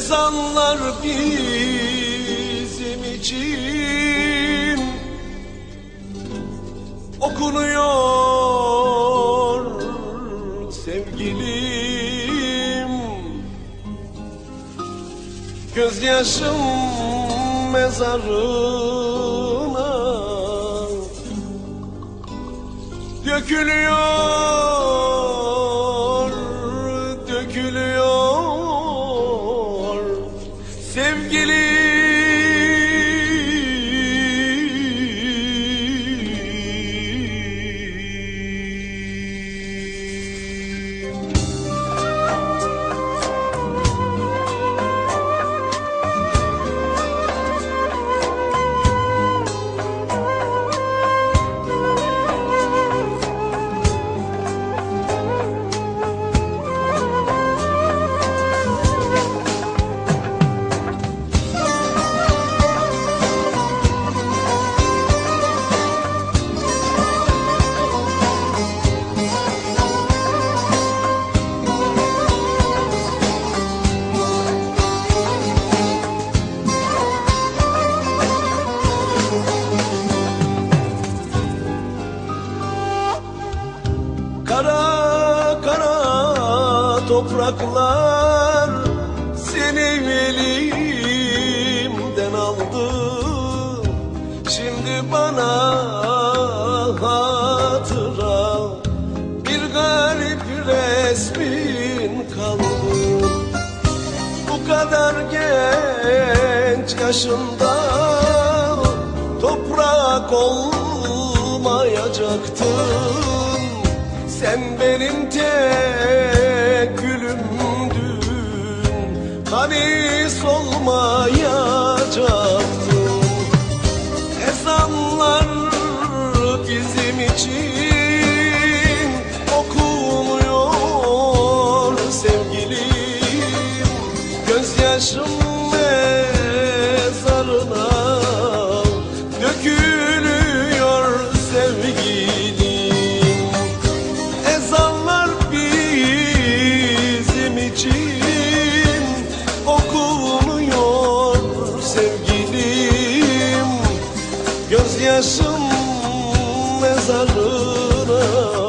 Ezanlar bizim için. Okunuyor sevgilim. Gözyaşım mezarına Dökülüyor, sevgilim topraklar seni elimden aldı. Şimdi bana hatıra bir garip resmin kaldı. Bu kadar genç yaşında toprak olmayacaktın Sen benim tek gülümdün. Hani solmayacaktın için okunuyor sevgilim. Mezarına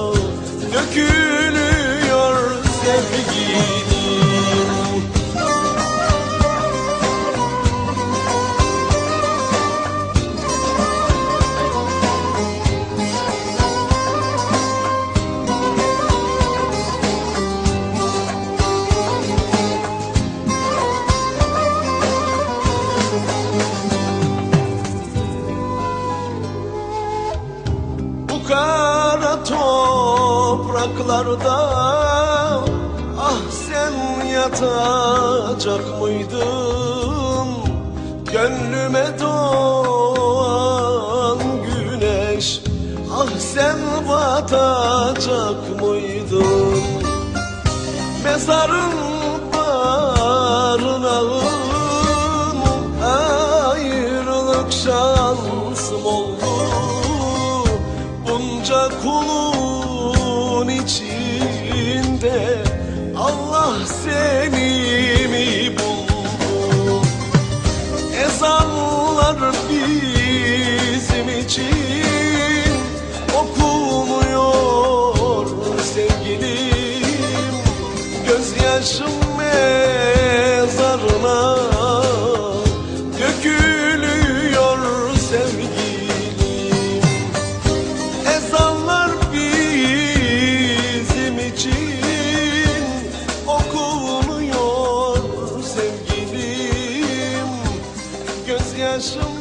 Kara topraklarda. Ah sen yatacak mıydın? Gönlüme doğan güneş. Ah sen batacak mıydın? Mezarın Bunca kulun içinde Allah seni okunuyor sevgilim Gözyaşım